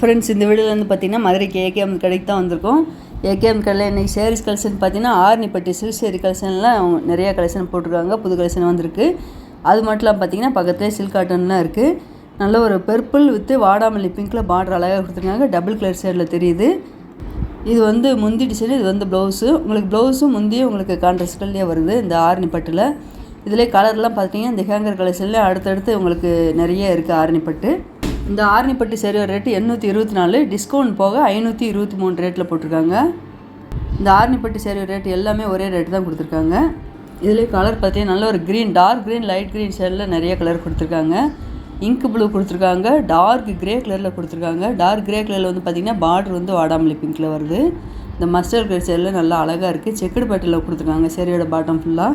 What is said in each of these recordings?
Friends இந்த வீடியோவில் வந்து பார்த்திங்கன்னா மதுரைக்கு ஏகேஎம் கடைக்கு தான் வந்திருக்கோம். ஏகேஎம் கடையில் இன்றைக்கி சேரீஸ் கலெக்ஷன் பார்த்தீங்கன்னா ஆர்னிப்பட்டி சில்க் சேரி கலெக்ஷன்லாம் நிறையா கலெக்ஷன் போட்டிருக்காங்க. புது கலெக்ஷன் வந்திருக்கு. அது மட்டும் இல்லாமல் பார்த்தீங்கன்னா பக்கத்துலேயே சில்க் காட்டன்லாம் இருக்குது நல்ல ஒரு பர்பிள் வித்து வாடாமல்லி பிங்க்கில் பார்டர் அழகாக கொடுத்துருக்காங்க. டபுள் கலர் ஷேடில் தெரியுது. இது வந்து முந்தி டிசைன் இது வந்து ப்ளவுஸு உங்களுக்கு ப்ளவுஸும் முந்தியும் உங்களுக்கு கான்ட்ராஸ்ட் வருது இந்த ஆரணி பட்டில் இதிலே கலர்லாம் பார்த்தீங்கன்னா இந்த ஹேங்கர் கலெக்ஷன்லேயே அடுத்தடுத்து உங்களுக்கு நிறைய இருக்குது ஆரணி பட்டு இந்த ஆரணிப்பட்டி பட்டு ரேட்டு எண்ணூற்றி இருபத்தி நாலு டிஸ்கவுண்ட் போக ஐநூற்றி இருபத்தி மூணு ரேட்டில் போட்டிருக்காங்க. இந்த ஆரணிப்பட்டி பட்டு சேரீ ரேட் எல்லாமே ஒரே ரேட்டு தான் கொடுத்துருக்காங்க. இதுலேயே கலர் பார்த்தீங்கன்னா நல்ல ஒரு green dark green light green ஷேடில் நிறைய கலர் கொடுத்துருக்காங்க. இங்க் ப்ளூ கொடுத்துருக்காங்க டார்க் க்ரே கலரில் கொடுத்துருக்காங்க. டார்க் க்ரே கலரில் வந்து பார்த்திங்கன்னா பார்டர் வந்து வாடாமல்லி பிங்க்கில் வருது. இந்த மஸ்டர்ட் கிரேட் சேரில் நல்லா அழகாக இருக்குது செக்குடு பட்டில் கொடுத்துருக்காங்க சேரியோட பாட்டம் ஃபுல்லாக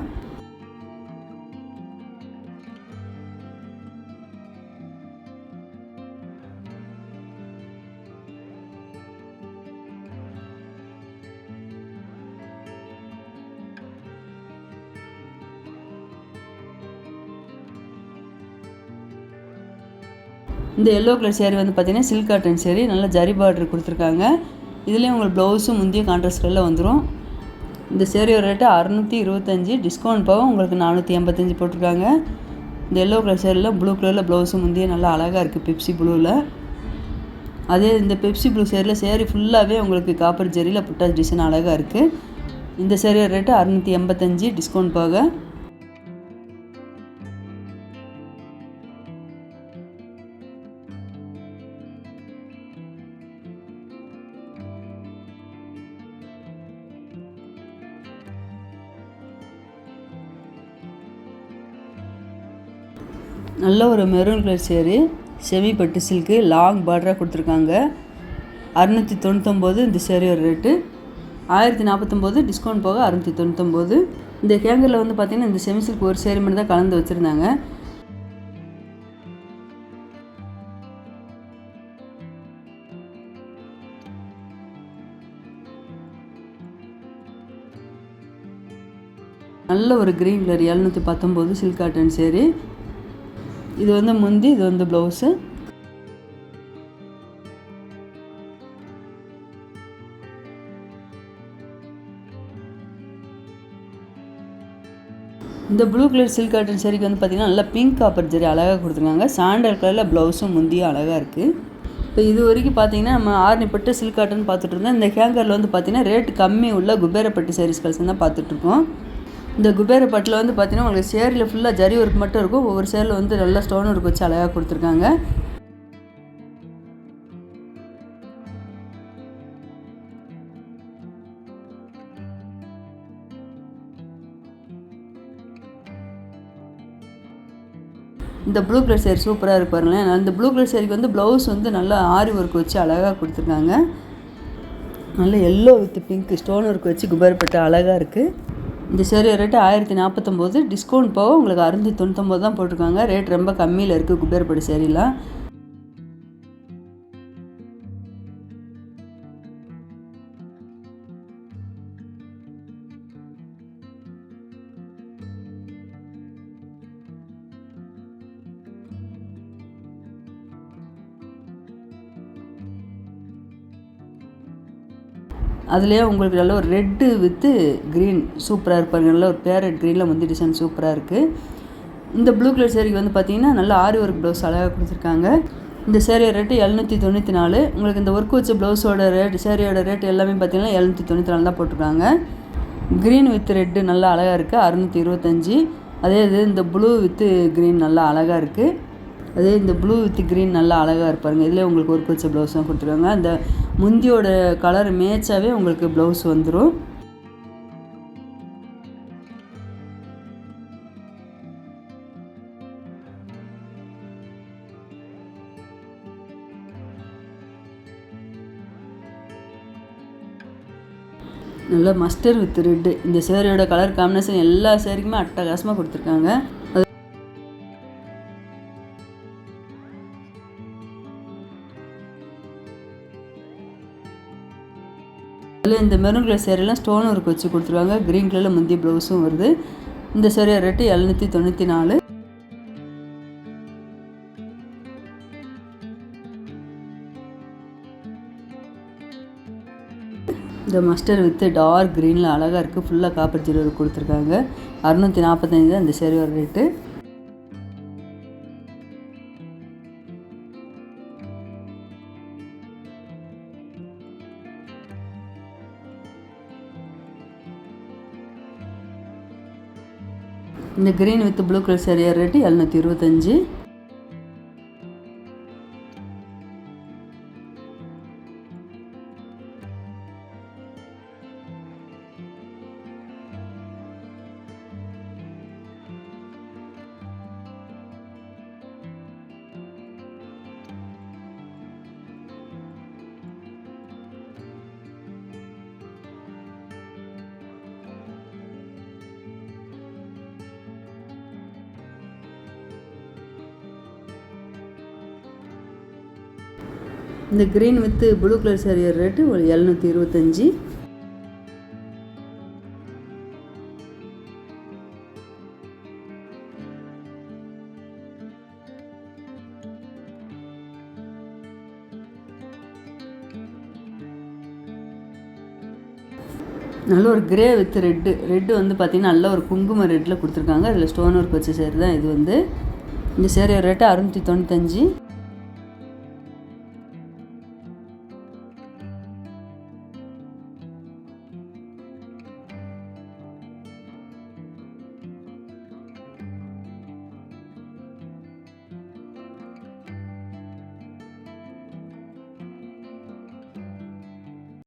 இந்த எல்லோ கலர் சேரீ வந்து பார்த்திங்கன்னா சில்க் காட்டன் சேரீ நல்லா ஜரி பார்டர் கொடுத்துருக்காங்க. இதுலேயும் உங்களுக்கு ப்ளவுஸும் முந்தைய கான்ட்ராஸ்ட் கலரில் வந்துடும் இந்த சேரீயோட ரேட்டு அறநூற்றி இருபத்தஞ்சி டிஸ்கவுண்ட் போக உங்களுக்கு நானூற்றி எண்பத்தஞ்சு போட்டிருக்காங்க. இந்த எல்லோ கலர் சேரீயில் ப்ளூ கலரில் ப்ளவுஸும் முந்தைய நல்லா அழகாக இருக்குது பெப்சி ப்ளூவில் அதே இந்த பெப்சி ப்ளூ சேரில் சேரீ ஃபுல்லாகவே உங்களுக்கு காப்பர் ஜெரியில் புட்டா டிசைன் அழகாக இருக்குது இந்த சேரீயோட ரேட்டு அறநூற்றி எண்பத்தஞ்சு டிஸ்கவுண்ட் போக நல்ல ஒரு மெரூன் கலர் சேரு செமி பட்டு சில்க்கு லாங் பார்டராக கொடுத்துருக்காங்க. அறுநூற்றி தொண்ணூத்தொம்போது இந்த சேரீயோட ரேட்டு ஆயிரத்தி நாற்பத்தொம்போது டிஸ்கவுண்ட் போக அறுநூற்றி தொண்ணூத்தொம்போது. இந்த கேங்கரில் வந்து பார்த்திங்கன்னா இந்த செமி சில்க் ஒரு சேரி மட்டும் தான் கலந்து வச்சுருந்தாங்க. நல்ல ஒரு க்ரீன் கலர் எழுநூற்றி பத்தொம்போது சில்க் காட்டன் சேரீ இது வந்து முந்தி இது வந்து ப்ளவுஸு. இந்த ப்ளூ கலர் சில்க் காட்டன் சரிக்கு வந்து பார்த்திங்கன்னா நல்லா பிங்க் காப்பர் ஜரி அழகாக கொடுத்துருக்காங்க. சாண்டல் கலரில் ப்ளவுஸும் முந்தியும் அழகாக இருக்குது இப்போ இது வரைக்கும் பார்த்தீங்கன்னா நம்ம ஆர்னிப்பட்டு சில்க் காட்டன் பார்த்துட்டு இருந்தோம். இந்த ஹேங்கரில் வந்து பார்த்திங்கன்னா ரேட் கம்மி உள்ள குபேரப்பட்டு சாரீஸ் கலெக்ஷன் தான் பார்த்துட்ருக்கோம் இந்த குபேர பட்டில் வந்து பார்த்தீங்கன்னா உங்களுக்கு சேரில் ஃபுல்லாக ஜரி ஒர்க் மட்டும் இருக்கும். ஒவ்வொரு சேரில் வந்து நல்லா ஸ்டோன் ஒர்க் வச்சு அழகாக கொடுத்துருக்காங்க. இந்த ப்ளூ கலர் சேரீ சூப்பராக இருக்கு பாருங்களேன். அந்த ப்ளூ கலர் சேரீக்கு வந்து ப்ளவுஸ் வந்து நல்லா ஆரி ஒர்க் வச்சு அழகாக கொடுத்துருக்காங்க. நல்ல yellow with pink stone work வச்சு குபேரப்பட்டு அழகாக இருக்குது இந்த சேரீ ரேட்டு ஆயிரத்தி நாற்பத்தொம்போது டிஸ்கவுண்ட் போக உங்களுக்கு அறுநூத்தி தொண்ணூத்தொம்பது தான் போட்டிருக்காங்க. ரேட் ரொம்ப கம்மியில் இருக்குது குபேரப்பட்டு சேரீலாம். அதுலேயே உங்களுக்கு நல்ல ஒரு ரெட்டு வித்து க்ரீன் சூப்பராக இருப்பாங்க நல்ல ஒரு பேரட் க்ரீனில் வந்து டிசைன் சூப்பராக இருக்குது இந்த ப்ளூ கலர் சேரீக்கு வந்து பார்த்தீங்கன்னா நல்ல ஆரி ஒர்க் ப்ளவுஸ் அழகாக கொடுத்துருக்காங்க. இந்த சேரீ ரேட்டு எழுநூற்றி தொண்ணூற்றி நாலு. உங்களுக்கு இந்த ஒர்க் வச்ச ப்ளவுஸோட ரேட் சேரீயோட ரேட் எல்லாமே பார்த்தீங்கன்னா எழுநூற்றி தொண்ணூற்றி நாலு தான் போட்டிருக்காங்க. க்ரீன் வித் ரெட்டு நல்லா அழகாக இருக்குது அறுநூற்றி இருபத்தஞ்சி. அதே இது இந்த ப்ளூ வித்து க்ரீன் நல்லா அழகாக இருக்குது அதே இந்த ப்ளூ வித் க்ரீன் நல்லா அழகாக இருப்பாருங்க இதில் உங்களுக்கு ஒரு வச்ச ப்ளவுஸும் கொடுத்துருக்காங்க அந்த முந்தியோட கலர் மேய்ச்சாவே உங்களுக்கு ப்ளவுஸ் வந்துடும் நல்ல மஸ்டர் வித் ரெட்டு இந்த சேரீயோட கலர் காம்பினேஷன் எல்லா சேரீக்குமே அட்டகாசமாக கொடுத்துருக்காங்க. இதில் இந்த மெரூன் கலர் சேரீலாம் ஸ்டோன் ஒர்க் வச்சு கொடுத்துருவாங்க. க்ரீன் கலரில் முந்தி ப்ளவுஸும் வருது. இந்த சேரீ ரேட்டு எழுநூற்றி தொண்ணூற்றி நாலு. இந்த மஸ்டர் வித்து டார்க் க்ரீனில் அழகாக இருக்குது ஃபுல்லாக காப்பர் ஜீரோ கொடுத்துருக்காங்க. அறுநூற்றி நாற்பத்தஞ்சு தான் இந்த சேரீ ரேட்டு இந்த க்ரீன் வித் ப்ளூ கலர் சேரீயோட ரேட்டு எழுநூற்றி இருபத்தஞ்சி. இந்த க்ரீன் வித்து ப்ளூ கலர் சேரீயோட ரேட்டு ஒரு எழுநூற்றி இருபத்தஞ்சி. நல்ல ஒரு கிரே வித் ரெட்டு ரெட்டு வந்து பார்த்திங்கன்னா நல்ல ஒரு குங்கும ரெட்டில் கொடுத்துருக்காங்க. அதில் ஸ்டோன் ஒர்க் வச்ச சேரீ தான் இது வந்து. இந்த சேரீயோட ரேட்டு அறுநூற்றி தொண்ணூத்தஞ்சு.